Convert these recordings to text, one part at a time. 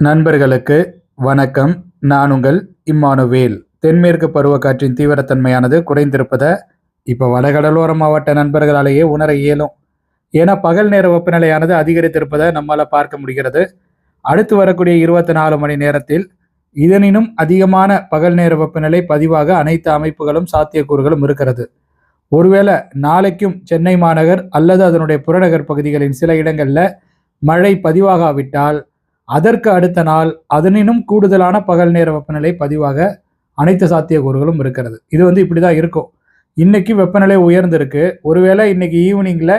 நண்பர்களுக்கு வணக்கம். நான் உங்கள் இம்மானுவேல். தென்மேற்கு பருவக்காற்றின் தீவிரத்தன்மையானது குறைந்திருப்பதை இப்போ வடகடலோர மாவட்ட நண்பர்களாலேயே உணர இயலும். ஏன்னா பகல் நேர வெப்பநிலையானது அதிகரித்திருப்பதை நம்மால் பார்க்க முடிகிறது. அடுத்து வரக்கூடிய இருபத்தி நாலு மணி நேரத்தில் இதனினும் அதிகமான பகல் நேர வெப்பநிலை பதிவாக அனைத்து அமைப்புகளும் சாத்தியக்கூறுகளும் இருக்கிறது. ஒருவேளை நாளைக்கும் சென்னை மாநகர் அல்லது அதனுடைய புறநகர் பகுதிகளின் சில இடங்களில் மழை பதிவாகாவிட்டால் அதற்கு அடுத்த நாள் அதனினும் கூடுதலான பகல் நேர வெப்பநிலை பதிவாக அனைத்து சாத்தியக்கூறுகளும் இருக்கிறது. இது வந்து இப்படி தான் இருக்கும். இன்னைக்கு வெப்பநிலை உயர்ந்திருக்கு. ஒருவேளை இன்னைக்கு ஈவினிங்கில்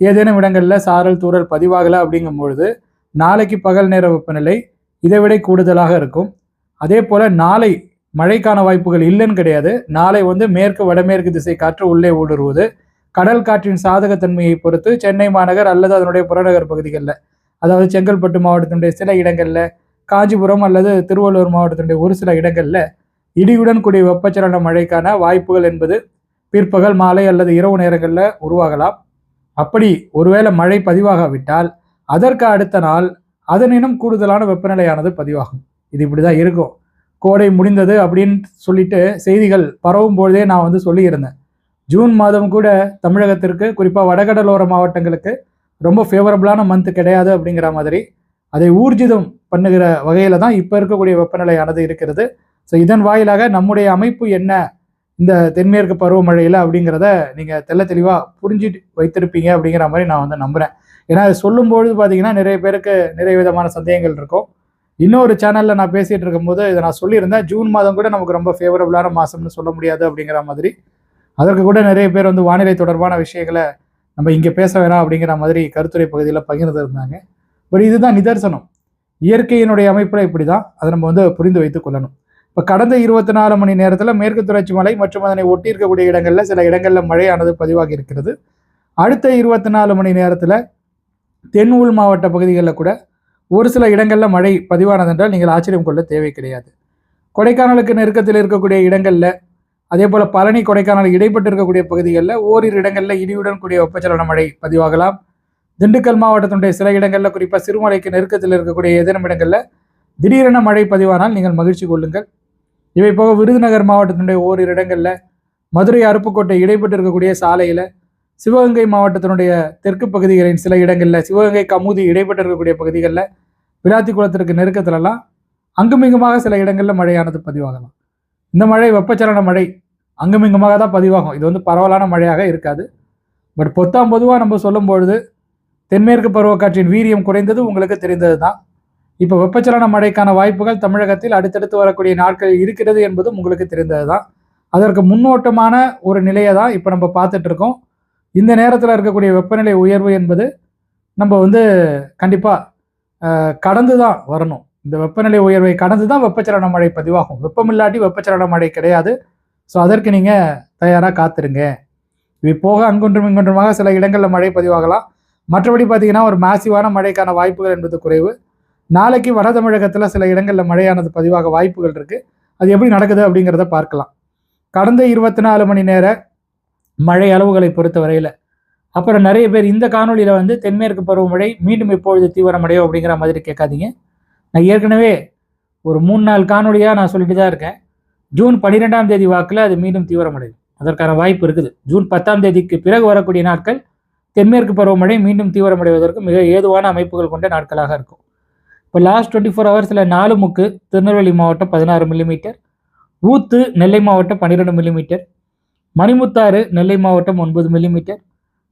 ஏதேனும் இடங்களில் சாரல் தூறல் பதிவாகலை அப்படிங்கும் பொழுது நாளைக்கு பகல் நேர வெப்பநிலை இதை விட கூடுதலாக இருக்கும். அதே போல் நாளை மழைக்கான வாய்ப்புகள் இல்லைன்னு கிடையாது. நாளை வந்து மேற்கு வடமேற்கு திசை காற்று உள்ளே ஊடுருவது. கடல் காற்றின் சாதகத்தன்மையை பொறுத்து சென்னை மாநகர் அல்லது அதனுடைய புறநகர் பகுதிகளில் அதாவது செங்கல்பட்டு மாவட்டத்தினுடைய சில இடங்களில் காஞ்சிபுரம் அல்லது திருவள்ளூர் மாவட்டத்தினுடைய ஒரு சில இடங்களில் இடியுடன் கூடிய வெப்பச்சலன மழைக்கான வாய்ப்புகள் என்பது பிற்பகல் மாலை அல்லது இரவு நேரங்களில் உருவாகலாம். அப்படி ஒருவேளை மழை பதிவாகாவிட்டால் அதற்கு அடுத்த நாள் அதனினும் கூடுதலான வெப்பநிலையானது பதிவாகும். இது இப்படி தான் இருக்கும். கோடை முடிந்தது அப்படின்னு சொல்லிட்டு செய்திகள் பரவும் பொழுதே நான் வந்து சொல்லியிருந்தேன். ஜூன் மாதம் கூட தமிழகத்திற்கு குறிப்பாக வடகடலோர மாவட்டங்களுக்கு ரொம்ப ஃபேவரபுளான மந்த் கிடையாது அப்படிங்கிற மாதிரி அதை ஊர்ஜிதம் பண்ணுகிற வகையில் தான் இப்போ இருக்கக்கூடிய வெப்பநிலையானது இருக்கிறது. ஸோ இதன் வாயிலாக நம்முடைய அமைப்பு என்ன? இந்த தென்மேற்கு பருவமழையில் அப்படிங்கிறத நீங்கள் தெள்ள தெளிவாக புரிஞ்சுட்டு வைத்திருப்பீங்க அப்படிங்கிற மாதிரி நான் வந்து நம்புகிறேன் ஏன்னா அது சொல்லும்பொழுது பார்த்தீங்கன்னா நிறைய பேருக்கு நிறைய விதமான சந்தேகங்கள் இருக்கும். இன்னொரு சேனலில் நான் பேசிகிட்டு இருக்கும்போது இதை நான் சொல்லியிருந்தேன். ஜூன் மாதம் கூட நமக்கு ரொம்ப ஃபேவரபுளான மாதம்னு சொல்ல முடியாது அப்படிங்கிற மாதிரி. அதற்கு கூட நிறைய பேர் வந்து வானிலை தொடர்பான விஷயங்களை நம்ம இங்கே பேச வேணாம் அப்படிங்கிற மாதிரி கருத்துரை பகுதியில் பகிர்ந்து இருந்தாங்க. பட் இதுதான் நிதர்சனம். இயற்கையினுடைய அமைப்பில் இப்படி தான் அதை நம்ம வந்து புரிந்து வைத்துக் கொள்ளணும். இப்போ கடந்த இருபத்தி நாலு மணி நேரத்தில் மேற்கு தொடர்ச்சி மலை மற்றும் அதனை ஒட்டி இருக்கக்கூடிய இடங்களில் சில இடங்களில் மழையானது பதிவாகி இருக்கிறது. அடுத்த இருபத்தி நாலு மணி நேரத்தில் தென் உள் மாவட்ட பகுதிகளில் கூட ஒரு சில இடங்களில் மழை பதிவானதென்றால் நீங்கள் ஆச்சரியம் கொள்ள தேவை கிடையாது. கொடைக்கானலுக்கு நெருக்கத்தில் இருக்கக்கூடிய இடங்களில் அதே போல் பழனி கொடைக்கானல் இடைப்பட்டு இருக்கக்கூடிய பகுதிகளில் ஓரிரு இடங்களில் இடியுடன் கூடிய வெப்பச்சலன மழை பதிவாகலாம். திண்டுக்கல் மாவட்டத்தினுடைய சில இடங்களில் குறிப்பாக சிறுமலைக்கு நெருக்கத்தில் இருக்கக்கூடிய ஏதேனும் இடங்களில் திடீரென மழை பதிவானால் நீங்கள் மகிழ்ச்சி கொள்ளுங்கள். இவை போக விருதுநகர் மாவட்டத்தினுடைய ஓரிரு இடங்களில் மதுரை அருப்புக்கோட்டை இடைப்பட்டு இருக்கக்கூடிய சாலையில் சிவகங்கை மாவட்டத்தினுடைய தெற்கு பகுதிகளின் சில இடங்களில் சிவகங்கை கமுதி இடைப்பட்டு இருக்கக்கூடிய பகுதிகளில் விளாத்தி குளத்திற்கு நெருக்கத்திலலாம். அங்குமிங்குமாக சில இடங்களில் மழையானது பதிவாகலாம். இந்த மழை வெப்பச்சலன மழை அங்குமிங்குமாக தான் பதிவாகும். இது வந்து பரவலான மழையாக இருக்காது. பட் பொத்தாம் பொதுவாக நம்ம சொல்லும் பொழுது தென்மேற்கு பருவக்காற்றின் வீரியம் குறைந்தது உங்களுக்கு தெரிந்தது தான் இப்போ வெப்பச்சலன மழைக்கான வாய்ப்புகள் தமிழகத்தில் அடுத்தடுத்து வரக்கூடிய நாட்கள் இருக்கிறது என்பதும் உங்களுக்கு தெரிந்தது தான் அதற்கு முன்னோட்டமான ஒரு நிலையை தான் இப்போ நம்ம பார்த்துட்டு இருக்கோம். இந்த நேரத்தில் இருக்கக்கூடிய வெப்பநிலை உயர்வு என்பது நம்ம வந்து கண்டிப்பாக கடந்து தான் வரணும். இந்த வெப்பநிலை உயர்வை கடந்து தான் வெப்பச்சலன மழை பதிவாகும். வெப்பமில்லாட்டி வெப்பச்சலன மழை கிடையாது. ஸோ அதற்கு நீங்கள் தயாராக காத்துருங்க. இவை போக அங்கொன்றும் இங்கொன்றுமாக சில இடங்களில் மழை பதிவாகலாம். மற்றபடி பார்த்தீங்கன்னா ஒரு மாசிவான மழைக்கான வாய்ப்புகள் என்பது குறைவு. நாளைக்கு வட தமிழகத்தில் சில இடங்களில் மழையானது பதிவாக வாய்ப்புகள் இருக்குது அது எப்படி நடக்குது அப்படிங்கிறத பார்க்கலாம். கடந்த இருபத்தி நாலு மணி நேர மழை அளவுகளை பொறுத்த வரையில் அப்புறம் நிறைய பேர் இந்த காணொலியில் வந்து தென்மேற்கு பருவமழை மீண்டும் எப்பொழுது தீவிரமடையும் அப்படிங்கிற மாதிரி கேட்காதீங்க. நான் ஏற்கனவே ஒரு மூணு நாள் காணொலியாக நான் சொல்லிட்டு தான் இருக்கேன். ஜூன் பன்னிரெண்டாம் தேதி வாக்கில் அது மீண்டும் தீவிரமடையும் அதற்கான வாய்ப்பு இருக்குது. ஜூன் பத்தாம் தேதிக்கு பிறகு வரக்கூடிய நாட்கள் தென்மேற்கு பருவமழை மீண்டும் தீவிரமடைவதற்கு மிக ஏதுவான அமைப்புகள் கொண்ட நாட்களாக இருக்கும். இப்போ லாஸ்ட் டுவெண்ட்டி ஃபோர் ஹவர்ஸில் நாலு முக்கு திருநெல்வேலி மாவட்டம் பதினாறு மில்லிமீட்டர் ஊத்து நெல்லை மாவட்டம் பன்னிரெண்டு மில்லிமீட்டர் மணிமுத்தாறு நெல்லை மாவட்டம் ஒன்பது மில்லிமீட்டர்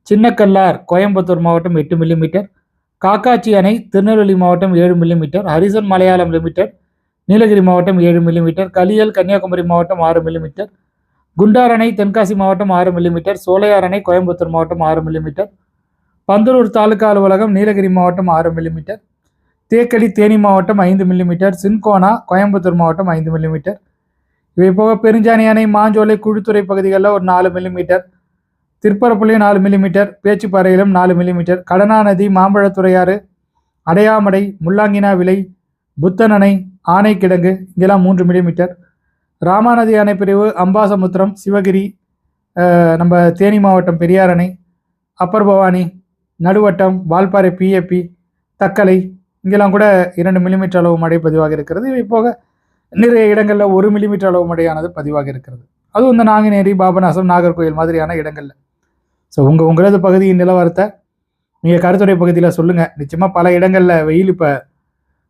சின்னக்கல்லார் கோயம்புத்தூர் மாவட்டம் எட்டு மில்லிமீட்டர் காக்காச்சி அணை திருநெல்வேலி மாவட்டம் ஏழு millimetre Harrison Malayalam limited Nilgiri மாவட்டம் ஏழு மில்லிமீட்டர் கலியல் கன்னியாகுமரி மாவட்டம் ஆறு மில்லிமீட்டர் குண்டார் அணை தென்காசி மாவட்டம் ஆறு மில்லிமீட்டர் சோலையார் அணை கோயம்புத்தூர் மாவட்டம் ஆறு மில்லிமீட்டர் பந்தலூர் தாலுகா அலுவலகம் நீலகிரி மாவட்டம் ஆறு மில்லிமீட்டர் தேக்கடி தேனி மாவட்டம் ஐந்து மில்லிமீட்டர் சின்கோனா கோயம்புத்தூர் மாவட்டம் ஐந்து மில்லிமீட்டர் இவை போக பெருஞ்சாணி அணை மாஞ்சோலை குழித்துறை பகுதிகளில் ஒரு நாலு மில்லிமீட்டர் திருப்பரப்புலையும் நாலு மில்லிமீட்டர் பேச்சுப்பாறையிலும் நாலு மில்லிமீட்டர் கடனா நதி மாம்பழத்துறையாறு அடையாமடை முள்ளாங்கினா விலை புத்தன் அணை ஆனைக்கிடங்கு இங்கெல்லாம் மூன்று மில்லிமீட்டர் ராமாநதி அணை பிரிவு அம்பாசமுத்திரம் சிவகிரி நம்ம தேனி மாவட்டம் பெரியார் அணை அப்பர் பவானி நடுவட்டம் வால்பாறை பிஏபி தக்கலை இங்கெல்லாம் கூட இரண்டு மில்லிமீட்டர் அளவு மழை பதிவாக இருக்கிறது. இவை போக நிறைய இடங்களில் ஒரு மில்லிமீட்டர் அளவு மழையானது பதிவாக இருக்கிறது. அதுவும் இந்த நாங்குநேரி பாபநாசம் நாகர்கோயில் மாதிரியான இடங்களில். ஸோ உங்கள் உங்களது பகுதியின் நிலவரத்தை நீங்கள் கருத்துறை பகுதியில் சொல்லுங்கள் நிச்சயமாக பல இடங்களில் வெயில் இப்போ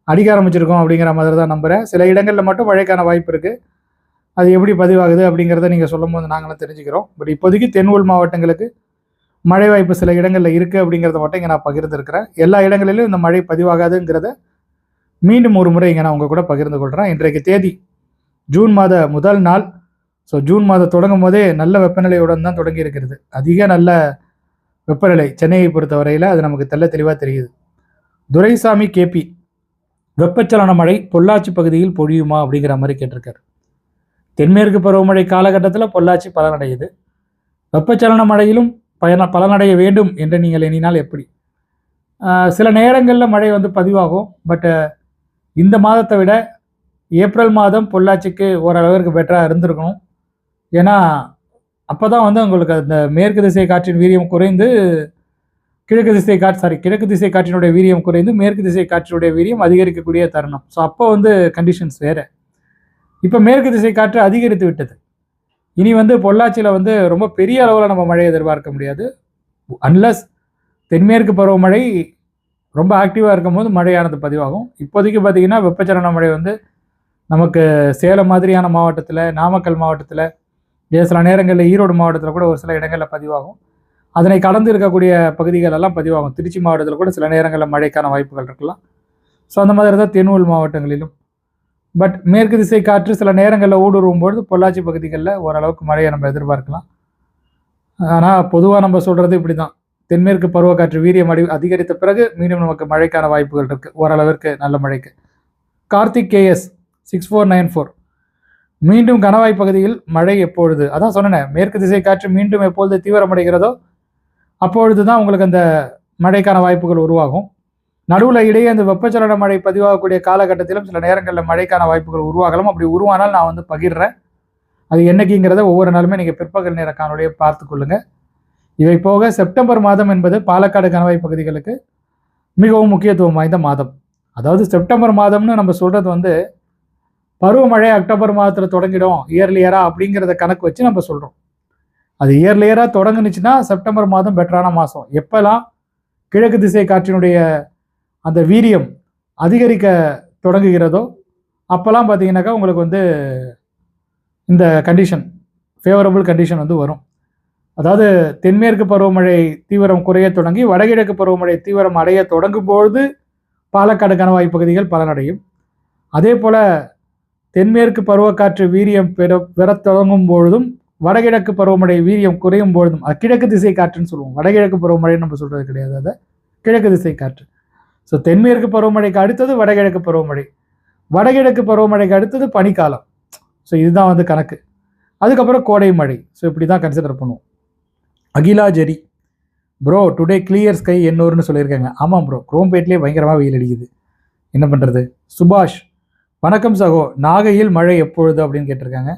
அடிக்க ஆரம்பிச்சிருக்கோம் அப்படிங்கிற மாதிரி தான் நம்புகிறேன் சில இடங்களில் மட்டும் மழைக்கான வாய்ப்பு இருக்குது அது எப்படி பதிவாகுது அப்படிங்கிறத நீங்கள் சொல்லும் போது நாங்களும் தெரிஞ்சுக்கிறோம். பட் இப்போதைக்கு தென் உள் மாவட்டங்களுக்கு மழை வாய்ப்பு சில இடங்களில் இருக்குது அப்படிங்கிறத மட்டும் இங்கே நான் பகிர்ந்துருக்கிறேன். எல்லா இடங்களிலும் இந்த மழை பதிவாகாதுங்கிறத மீண்டும் ஒரு முறை இங்கே நான் உங்கள் கூட பகிர்ந்து கொள்கிறேன் இன்றைக்கு தேதி ஜூன் மாத முதல் நாள் ஸோ ஜூன் மாதம் தொடங்கும் போதே நல்ல வெப்பநிலையுடன் தான் தொடங்கி இருக்கிறது. அதிக நல்ல வெப்பநிலை சென்னையை பொறுத்தவரையில் அது நமக்கு தெல்ல தெளிவாக தெரியுது. துரைசாமி கேபி வெப்பச்சலன மழை பொள்ளாச்சி பகுதியில் பொழியுமா அப்படிங்கிற மாதிரி கேட்டிருக்காரு. தென்மேற்கு பருவமழை காலகட்டத்தில் பொள்ளாச்சி பலனடையுது. வெப்பச்சலன மழையிலும் பயன பலனடைய வேண்டும் என்று நீங்கள் எண்ணினால் எப்படி? சில நேரங்களில் மழை வந்து பதிவாகும். பட் இந்த மாதத்தை விட ஏப்ரல் மாதம் பொள்ளாச்சிக்கு ஓரளவிற்கு பெட்டராக இருந்திருக்கணும். ஏன்னா அப்போ தான் வந்து உங்களுக்கு அந்த மேற்கு திசை காற்றின் வீரியம் குறைந்து கிழக்கு திசை காற்று சாரி கிழக்கு திசை காற்றினுடைய வீரியம் குறைந்து மேற்கு திசை காற்றினுடைய வீரியம் அதிகரிக்கக்கூடிய தருணம். ஸோ அப்போ வந்து கண்டிஷன்ஸ் வேறு. இப்போ மேற்கு திசை காற்று அதிகரித்து விட்டது. இனி வந்து பொள்ளாச்சியில் வந்து ரொம்ப பெரிய அளவில் நம்ம மழையை எதிர்பார்க்க முடியாது. அன்லஸ் தென்மேற்கு பருவமழை ரொம்ப ஆக்டிவாக இருக்கும்போது மழையானது பதிவாகும். இப்போதைக்கு பார்த்தீங்கன்னா வெப்பச்சலன மழை வந்து நமக்கு சேலம் மாதிரியான மாவட்டத்தில் நாமக்கல் மாவட்டத்தில் சில நேரங்களில் ஈரோடு மாவட்டத்தில் கூட ஒரு சில இடங்களில் பதிவாகும். அதனை கடந்து இருக்கக்கூடிய பகுதிகள் எல்லாம் பதிவாகும். திருச்சி மாவட்டத்தில் கூட சில நேரங்களில் மழைக்கான வாய்ப்புகள் இருக்கலாம். ஸோ அந்த மாதிரி தான் தென்னுள் மாவட்டங்களிலும். பட் மேற்கு திசை காற்று சில நேரங்களில் ஊடுருவும் பொழுது பொள்ளாச்சி பகுதிகளில் ஓரளவுக்கு மழையை நம்ம எதிர்பார்க்கலாம். ஆனால் பொதுவாக நம்ம சொல்கிறது இப்படி தான் தென்மேற்கு பருவக்காற்று வீரியம் அடி அதிகரித்த பிறகு மீண்டும் நமக்கு மழைக்கான வாய்ப்புகள் இருக்குது ஓரளவிற்கு நல்ல மழைக்கு. Karthik KS six four nine four மீண்டும் கணவாய் பகுதியில் மழை எப்பொழுது? அதான் சொன்னேன் மேற்கு திசை காற்று மீண்டும் எப்பொழுது தீவிரமடைகிறதோ அப்பொழுது தான் உங்களுக்கு அந்த மழைக்கான வாய்ப்புகள் உருவாகும். நடுவில் இடையே அந்த வெப்பச்சலன மழை பதிவாகக்கூடிய காலகட்டத்திலும் சில நேரங்களில் மழைக்கான வாய்ப்புகள் உருவாகலாம். அப்படி உருவானால் நான் வந்து பகிர்றேன். அது என்னைக்குங்கிறத ஒவ்வொரு நாளுமே நீங்கள் பிற்பகல் நேர காணொலியை பார்த்துக்கொள்ளுங்கள் இவை போக செப்டம்பர் மாதம் என்பது பாலக்காடு கணவாய் பகுதிகளுக்கு மிகவும் முக்கியத்துவம் வாய்ந்த மாதம். அதாவது செப்டம்பர் மாதம்னு நம்ம சொல்கிறது வந்து பருவமழை அக்டோபர் மாதத்தில் தொடங்கிடும் இயர்லியராக அப்படிங்கிறத கணக்கு வச்சு நம்ம சொல்கிறோம் அது இயர்லியராக தொடங்குனுச்சுன்னா செப்டம்பர் மாதம் பெட்டரான மாதம் எப்போல்லாம் கிழக்கு திசை காற்றினுடைய அந்த வீரியம் அதிகரிக்க தொடங்குகிறதோ அப்போல்லாம் பார்த்தீங்கன்னாக்கா உங்களுக்கு வந்து இந்த கண்டிஷன் ஃபேவரபுள் கண்டிஷன் வந்து வரும். அதாவது தென்மேற்கு பருவமழை தீவிரம் குறைய தொடங்கி வடகிழக்கு பருவமழை தீவிரம் அடைய தொடங்கும் பொழுது பாலக்காடு கணவாய் பகுதிகள் பலனடையும். அதே போல் தென்மேற்கு பருவக்காற்று வீரியம் பெற பெறத் தொடங்கும் பொழுதும் வடகிழக்கு பருவமழை வீரியம் குறையும் பொழுதும் அது கிழக்கு திசை காற்றுன்னு சொல்லுவோம். வடகிழக்கு பருவமழைன்னு நம்ம சொல்கிறது கிடையாது அதை கிழக்கு திசை காற்று. ஸோ தென்மேற்கு பருவமழைக்கு அடுத்தது வடகிழக்கு பருவமழை. வடகிழக்கு பருவமழைக்கு அடுத்தது பனிக்காலம். ஸோ இதுதான் வந்து கணக்கு. அதுக்கப்புறம் கோடை மழை. ஸோ இப்படி தான் கன்சிடர் பண்ணுவோம். Akila Jerry bro today clear sky எண்ணூறுன்னு சொல்லியிருக்காங்க. ஆமாம் ப்ரோ குரோம்பேட்லேயே பயங்கரமாக வெயில் அடிக்குது. என்ன பண்ணுறது சுபாஷ். வணக்கம் சகோ நாகையில் மழை எப்பொழுது அப்படின்னு கேட்டிருக்காங்க.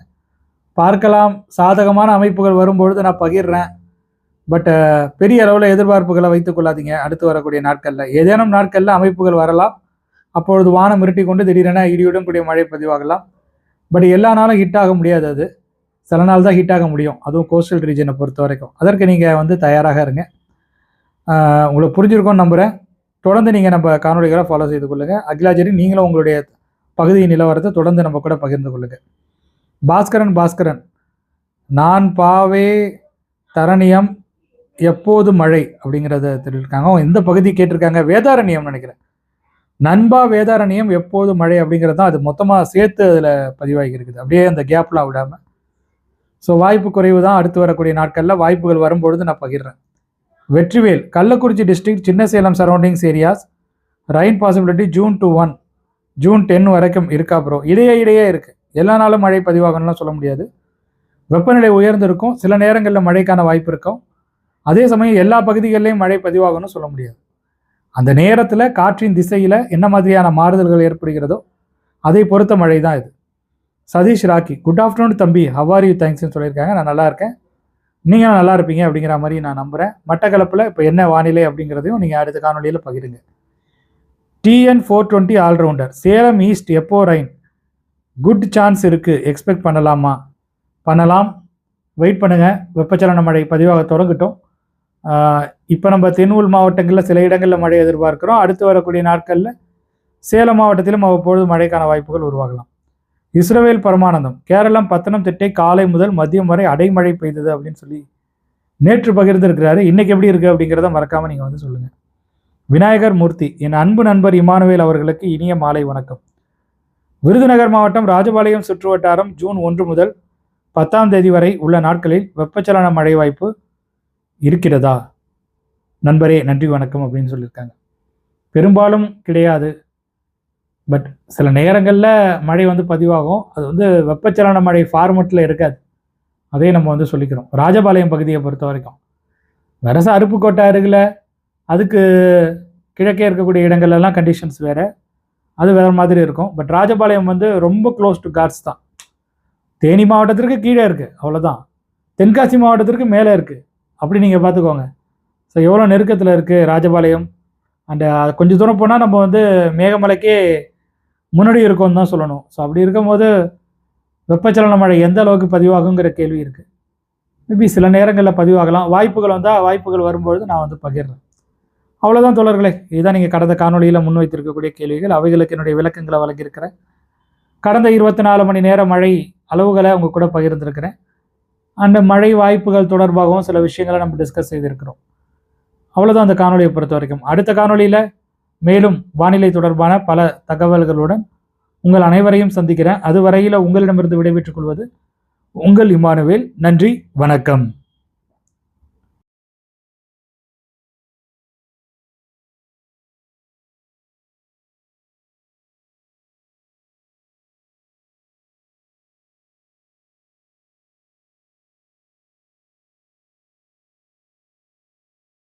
பார்க்கலாம் சாதகமான அமைப்புகள் வரும்பொழுது நான் பகிர்றேன். பட் பெரிய அளவில் எதிர்பார்ப்புகளை வைத்துக் கொள்ளாதீங்க. அடுத்து வரக்கூடிய நாட்களில். ஏதேனும் நாட்களில் அமைப்புகள் வரலாம். அப்பொழுது வானம் மிரட்டி கொண்டு திடீரென இடியுடன் கூடிய மழை பதிவாகலாம். பட் எல்லா நாளும் ஹிட் ஆக முடியாது அது. சில நாள் தான் ஹிட் ஆக முடியும். அதுவும் கோஸ்டல் ரீஜனை பொறுத்த வரைக்கும். அதற்கு நீங்கள் வந்து தயாராக இருங்க. உங்களுக்கு புரிஞ்சிருக்கோன்னு நம்புகிறேன் தொடர்ந்து நீங்கள் நம்ம காணொலிகளை ஃபாலோ செய்து கொள்ளுங்கள் அகிலாஜரி நீங்களும் உங்களுடைய பகுதியின் நிலவரத்தை தொடர்ந்து நம்ம கூட பகிர்ந்து கொள்ளுங்க. பாஸ்கரன் பாஸ்கரன். நான் பாவே தரணியம் எப்போது மழை? அப்படிங்கிறத தெரிவிருக்காங்க அவங்க இந்த பகுதி கேட்டிருக்காங்க? வேதாரண்யம் நினைக்கிறேன். நண்பா வேதாரண்யம் எப்போது மழை? அப்படிங்கிறது தான் அது மொத்தமாக சேர்த்து அதில் பதிவாகி இருக்குது அப்படியே அந்த கேப்லாம் விடாமல் ஸோ வாய்ப்பு குறைவு தான் அடுத்து வரக்கூடிய நாட்களில் வாய்ப்புகள் வரும்பொழுது நான் பகிர்றேன். வெற்றிவேல் கள்ளக்குறிச்சி டிஸ்ட்ரிக்ட் சின்ன Salem surroundings areas rain possibility June to one June ten வரைக்கும் இருக்கா ப்ரோ இடையே இடையே இருக்குது எல்லா நாளும் மழை பதிவாகணும்லாம் சொல்ல முடியாது. வெப்பநிலை உயர்ந்திருக்கும். சில நேரங்களில் மழைக்கான வாய்ப்பு இருக்கும். அதே சமயம் எல்லா பகுதிகளிலையும் மழை பதிவாகணும்னு சொல்ல முடியாது. அந்த நேரத்தில் காற்றின் திசையில் என்ன மாதிரியான மாறுதல்கள் ஏற்படுகிறதோ அதை பொறுத்த மழை தான் இது. சதீஷ் ராக்கி குட் ஆஃப்டர்நூன் தம்பி. ஹவார் யூ தேங்க்ஸ்னு சொல்லியிருக்காங்க. நான் நல்லா இருக்கேன். நீங்கள் நல்லா இருப்பீங்க அப்படிங்கிற மாதிரி நான் நம்புகிறேன் மட்டக்களப்பில் இப்போ என்ன வானிலை அப்படிங்கிறதையும் நீங்கள் அடுத்த காணொலியில் பகிருங்க. TN four twenty allrounder Salem east எப்போ ரைன் குட் சான்ஸ் இருக்குது எக்ஸ்பெக்ட் பண்ணலாமா? பண்ணலாம். வெயிட் பண்ணுங்கள் வெப்பச்சலன மழை பதிவாக தொடங்கட்டும். இப்போ நம்ம தென்னுள் மாவட்டங்களில் சில இடங்களில் மழை எதிர்பார்க்கிறோம். அடுத்து வரக்கூடிய நாட்களில் சேலம் மாவட்டத்திலும் அவ்வப்பொழுது மழைக்கான வாய்ப்புகள் உருவாகலாம். இஸ்ரோவேல் பரமானந்தம். கேரளம் பத்தனம்திட்டை காலை முதல் மதியம் வரை அடைமழை பெய்தது அப்படின்னு சொல்லி நேற்று பகிர்ந்துருக்கிறாரு. இன்றைக்கி எப்படி இருக்குது அப்படிங்கிறத மறக்காமல் நீங்கள் வந்து சொல்லுங்கள் விநாயகர் மூர்த்தி என் அன்பு நண்பர் இமானுவேல் அவர்களுக்கு இனிய மாலை வணக்கம். விருதுநகர் மாவட்டம் ராஜபாளையம் சுற்றுவட்டாரம் ஜூன் ஒன்று முதல் பத்தாம் தேதி வரை உள்ள நாட்களில் வெப்பச்சலன மழை வாய்ப்பு இருக்கிறதா? நண்பரே நன்றி வணக்கம் அப்படின்னு சொல்லியிருக்காங்க. பெரும்பாலும் கிடையாது. பட் சில நேரங்களில் மழை வந்து பதிவாகும். அது வந்து வெப்பச்சலன மழை ஃபார்மெட்டில் இருக்காது. அதே நம்ம வந்து சொல்லிக்கிறோம். ராஜபாளையம் பகுதியை பொறுத்த வரைக்கும். வரச அருப்புக்கோட்டை அருகில் அதுக்கு கிழக்கே இருக்கக்கூடிய இடங்கள்லாம் கண்டிஷன்ஸ் வேறு. அது வேறு மாதிரி இருக்கும். பட் ராஜபாளையம் வந்து ரொம்ப க்ளோஸ் டு காட்ஸ் தான். தேனி மாவட்டத்திற்கு கீழே இருக்குது அவ்வளோதான் தென்காசி மாவட்டத்திற்கு மேலே இருக்குது அப்படி நீங்கள் பார்த்துக்கோங்க. ஸோ எவ்வளோ நெருக்கத்தில் இருக்குது ராஜபாளையம்? அண்ட் கொஞ்சம் தூரம் போனால் நம்ம வந்து மேகமலைக்கே முன்னாடி இருக்கோம்னு தான் சொல்லணும். ஸோ அப்படி இருக்கும்போது வெப்பச்சலன மழை எந்த அளவுக்கு பதிவாகுங்கிற கேள்வி இருக்குது மேபி சில நேரங்களில் பதிவாகலாம். வாய்ப்புகள் வந்தால் வாய்ப்புகள் வரும்பொழுது நான் வந்து பகிர்றேன். அவ்வளோதான் தோழர்களே. இதுதான் நீங்கள் கடந்த காணொலியில் முன்வைத்திருக்கக்கூடிய கேள்விகள். அவைகளுக்கு என்னுடைய விளக்கங்களை வழங்கியிருக்கிறேன். கடந்த இருபத்தி நாலு மணி நேர மழை அளவுகளை உங்கள் கூட பகிர்ந்திருக்கிறேன். அந்த மழை வாய்ப்புகள் தொடர்பாகவும் சில விஷயங்களை நம்ம டிஸ்கஸ் செய்திருக்கிறோம். அவ்வளோதான் அந்த காணொலியை பொறுத்த வரைக்கும். அடுத்த காணொலியில் மேலும் வானிலை தொடர்பான பல தகவல்களுடன் உங்கள் அனைவரையும் சந்திக்கிறேன். அதுவரையில் உங்களிடமிருந்து விடைபெற்றுக் கொள்வது உங்கள் இமானுவேல். நன்றி வணக்கம்.